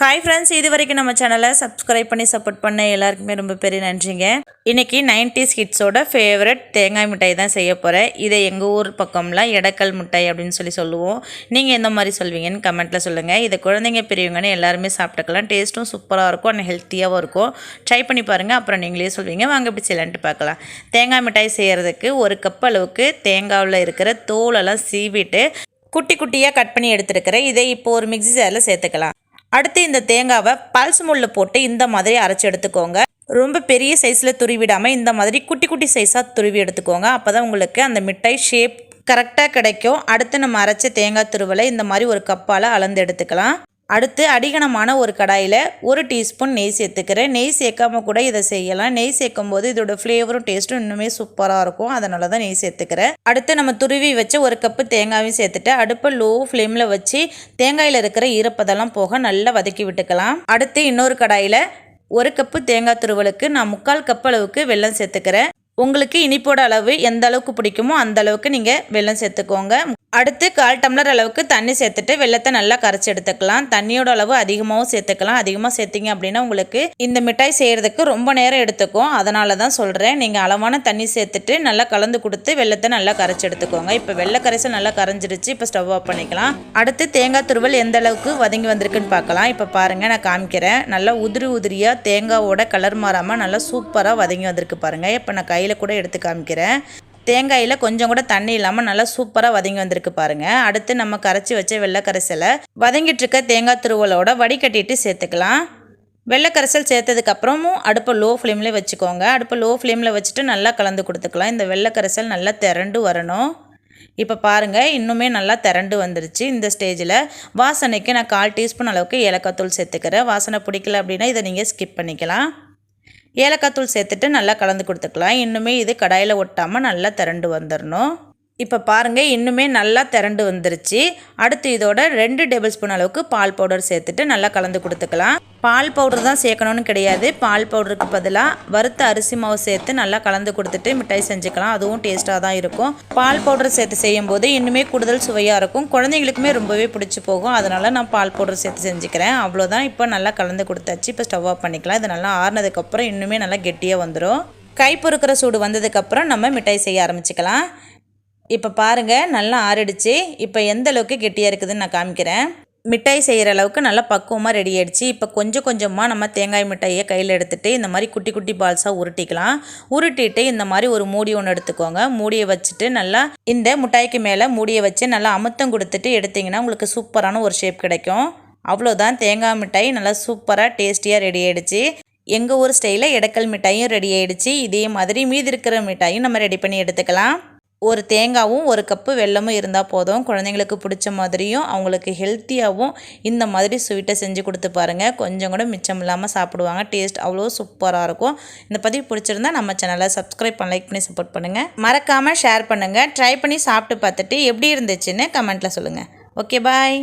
Hi friends இது வரைக்கும் நம்ம சேனலை சப்ஸ்கிரைப் பண்ணி சப்போர்ட் பண்ண எல்லாருக்குமே ரொம்ப பெரிய நன்றிங்க. இன்னைக்கு 90s கிட்ஸோட ஃபேவரட் தேங்காய் மிட்டாய் தான் செய்ய போகிறேன் இதை எங்கள் ஊர் பக்கம்லாம் எடக்கல் மிட்டாய் அப்படின்னு சொல்லி சொல்லுவோம். நீங்கள் எந்த மாதிரி சொல்வீங்கன்னு கமெண்ட்டில் சொல்லுங்கள் இதை குழந்தைங்க பெரியவங்கன்னு எல்லாருமே சாப்பிட்டுக்கலாம். டேஸ்ட்டும் சூப்பராக இருக்கும். அண்ட் ஹெல்த்தியாகவும் இருக்கும். ட்ரை பண்ணி பாருங்கள் அப்புறம் நீங்களே சொல்வீங்க. வாங்க இப்படி செய்யலான்ட்டு பார்க்கலாம். தேங்காய் மிட்டாய் செய்கிறதுக்கு ஒரு கப் அளவுக்கு தேங்காவில் இருக்கிற தோலெல்லாம் சீவிட்டு குட்டி குட்டியாக கட் பண்ணி எடுத்துருக்கிறேன் இதை இப்போ ஒரு மிக்ஸி ஜாரில் சேர்த்துக்கலாம். அடுத்து இந்த தேங்காவை பல்ஸ் முள்ளு போட்டு இந்த மாதிரி அரைச்சி எடுத்துக்கோங்க. ரொம்ப பெரிய சைஸில் துருவிடாமல் இந்த மாதிரி குட்டி குட்டி சைஸாக துருவி எடுத்துக்கோங்க. அப்போ தான் உங்களுக்கு அந்த மிட்டாய் ஷேப் கரெக்டாக கிடைக்கும். அடுத்து நம்ம அரைச்ச தேங்காய் துருவலை இந்த மாதிரி ஒரு கப்பால் அளந்து எடுத்துக்கலாம். அடுத்து அடிகனமான ஒரு கடாயில் ஒரு டீஸ்பூன் நெய் சேர்த்துக்கிறேன். நெய் சேர்க்காம கூட இதை செய்யலாம். நெய் சேர்க்கும் போது இதோட ஃப்ளேவரும் டேஸ்ட்டும் இன்னுமே சூப்பராக இருக்கும். அதனால தான் நெய் சேர்த்துக்கிறேன். அடுத்து நம்ம துருவி வச்சு ஒரு கப்பு தேங்காயும் சேர்த்துட்டு அடுப்பை லோ ஃப்ளேமில் வச்சு தேங்காயில் இருக்கிற ஈரப்பதெல்லாம் போக நல்லா வதக்கி விட்டுக்கலாம். அடுத்து இன்னொரு கடாயில் ஒரு கப்பு தேங்காய் துருவலுக்கு நான் முக்கால் கப் அளவுக்கு வெல்லம் சேர்த்துக்கிறேன். உங்களுக்கு இனிப்போட அளவு எந்த அளவுக்கு பிடிக்குமோ அந்த அளவுக்கு நீங்கள் வெல்லம் சேர்த்துக்கோங்க. அடுத்து கால் டம்ளர் அளவுக்கு தண்ணி சேர்த்துட்டு வெள்ளத்தை நல்லா கரைச்சி எடுத்துக்கலாம். தண்ணியோட அளவு அதிகமாகவும் சேர்த்துக்கலாம். அதிகமாக சேர்த்திங்க அப்படின்னா உங்களுக்கு இந்த மிட்டாய் செய்கிறதுக்கு ரொம்ப நேரம் எடுத்துக்கும். அதனால தான் சொல்கிறேன் நீங்கள் அளவான தண்ணி சேர்த்துட்டு நல்லா கலந்து கொடுத்து வெள்ளத்தை நல்லா கரைச்சி எடுத்துக்கோங்க. இப்போ வெள்ளை கரைசல் நல்லா கரைஞ்சிருச்சு. இப்போ ஸ்டவ் ஆஃப் பண்ணிக்கலாம். அடுத்து தேங்காய் துருவல் எந்த அளவுக்கு வதங்கி வந்திருக்குன்னு பார்க்கலாம். இப்போ பாருங்கள் நான் காமிக்கிறேன். நல்லா உதிரி உதிரியாக தேங்காவோட கலர் மாறாமல் நல்லா சூப்பராக வதங்கி வந்திருக்கு பாருங்கள் இப்போ நான் கையில் கூட எடுத்து காமிக்கிறேன். தேங்காயில் கொஞ்சம் கூட தண்ணி இல்லாமல் நல்லா சூப்பராக வதங்கி வந்திருக்கு பாருங்கள் அடுத்து நம்ம கரைச்சி வச்ச வெள்ளைக்கரைசலை வதங்கிட்டு இருக்க தேங்காய் துருவலோட வடிகட்டிட்டு சேர்த்துக்கலாம். வெள்ளை கரைசல் சேர்த்ததுக்கப்புறமும் அடுப்பை லோ ஃப்ளேம்லேயே வச்சுக்கோங்க. அடுப்பை லோ ஃப்ளேமில் வச்சுட்டு நல்லா கலந்து கொடுத்துக்கலாம். இந்த வெள்ளை கரைசல் நல்லா திரண்டு வரணும். இப்போ பாருங்கள் இன்னுமே நல்லா திரண்டு வந்துருச்சு. இந்த ஸ்டேஜில் வாசனைக்கு நான் கால் டீஸ்பூன் அளவுக்கு ஏலக்காய் தூள் சேர்த்துக்கிறேன். வாசனை பிடிக்கல அப்படின்னா இதை நீங்கள் ஸ்கிப் பண்ணிக்கலாம். ஏலக்காய் தூள் சேர்த்துட்டு நல்லா கலந்து கொடுத்துக்கலாம். இன்னுமே இது கடாயில் ஒட்டாமல் நல்லா திரண்டு வந்துடணும் இப்போ பாருங்கள் இன்னுமே நல்லா திரண்டு வந்துருச்சு. அடுத்து இதோட ரெண்டு டேபிள் ஸ்பூன் அளவுக்கு பால் பவுடர் சேர்த்துட்டு நல்லா கலந்து கொடுத்துக்கலாம். பால் பவுடர் தான் சேர்க்கணும்னு கிடையாது. பால் பவுடருக்கு பதிலாக வறுத்த அரிசி மாவு சேர்த்து நல்லா கலந்து கொடுத்துட்டு மிட்டாய் செஞ்சுக்கலாம். அதுவும் டேஸ்ட்டாக தான் இருக்கும். பால் பவுடர் சேர்த்து செய்யும் போது இன்னுமே கூடுதல் சுவையாக இருக்கும். குழந்தைங்களுக்குமே ரொம்பவே பிடிச்சி போகும். அதனால் நான் பால் பவுடர் சேர்த்து செஞ்சுக்கிறேன். அவ்வளோதான் இப்போ நல்லா கலந்து கொடுத்தாச்சு. இப்போ ஸ்டவ் ஆஃப் பண்ணிக்கலாம். இது நல்லா ஆறுனதுக்கப்புறம் இன்னுமே நல்லா கெட்டியாக வந்துடும் கை பொறுக்கிற சூடு வந்ததுக்கப்புறம் நம்ம மிட்டாய் செய்ய ஆரம்பிச்சுக்கலாம். இப்போ பாருங்கள் நல்லா ஆறிடுச்சு. இப்போ எந்த அளவுக்கு கெட்டியாக இருக்குதுன்னு நான் காமிக்கிறேன். மிட்டாய் செய்கிற அளவுக்கு நல்லா பக்குவமாக ரெடி ஆகிடுச்சு இப்போ கொஞ்சம் கொஞ்சமாக நம்ம தேங்காய் மிட்டாயை கையில் எடுத்துகிட்டு இந்த மாதிரி குட்டி குட்டி பால்ஸாக உருட்டிக்கலாம். உருட்டிட்டு இந்த மாதிரி ஒரு மூடி ஒன்று எடுத்துக்கோங்க. மூடியை வச்சுட்டு நல்லா இந்த மிட்டாய்க்கு மேலே மூடியை வச்சு நல்லா அமுத்தம் கொடுத்துட்டு எடுத்திங்கன்னா உங்களுக்கு சூப்பரான ஒரு ஷேப் கிடைக்கும். அவ்வளோதான் தேங்காய் மிட்டாய் நல்லா சூப்பராக டேஸ்டியாக ரெடி ஆகிடுச்சு எங்கள் ஊர் ஸ்டைலில் எடக்கல் மிட்டாயும் ரெடி ஆகிடுச்சு இதே மாதிரி மீதி இருக்கிற மிட்டாயும் நம்ம ரெடி பண்ணி எடுத்துக்கலாம். ஒரு தேங்காவும் ஒரு கப்பு வெல்லமும் இருந்தால் போதும். குழந்தைங்களுக்கு பிடிச்ச மாதிரியும் அவங்களுக்கு ஹெல்த்தியாகவும் இந்த மாதிரி ஸ்வீட்டை செஞ்சு கொடுத்து பாருங்கள் கொஞ்சம் கூட மிச்சம் இல்லாமல் சாப்பிடுவாங்க. டேஸ்ட் அவ்வளோ சூப்பராக இருக்கும். இந்த பதிவு பிடிச்சிருந்தா நம்ம சேனலை சப்ஸ்கிரைப் பண்ண லைக் பண்ணி சப்போர்ட் பண்ணுங்கள் மறக்காமல் ஷேர் பண்ணுங்கள் ட்ரை பண்ணி சாப்பிட்டு பார்த்துட்டு எப்படி இருந்துச்சுன்னு கமெண்ட்டில் சொல்லுங்கள் ஓகே பாய்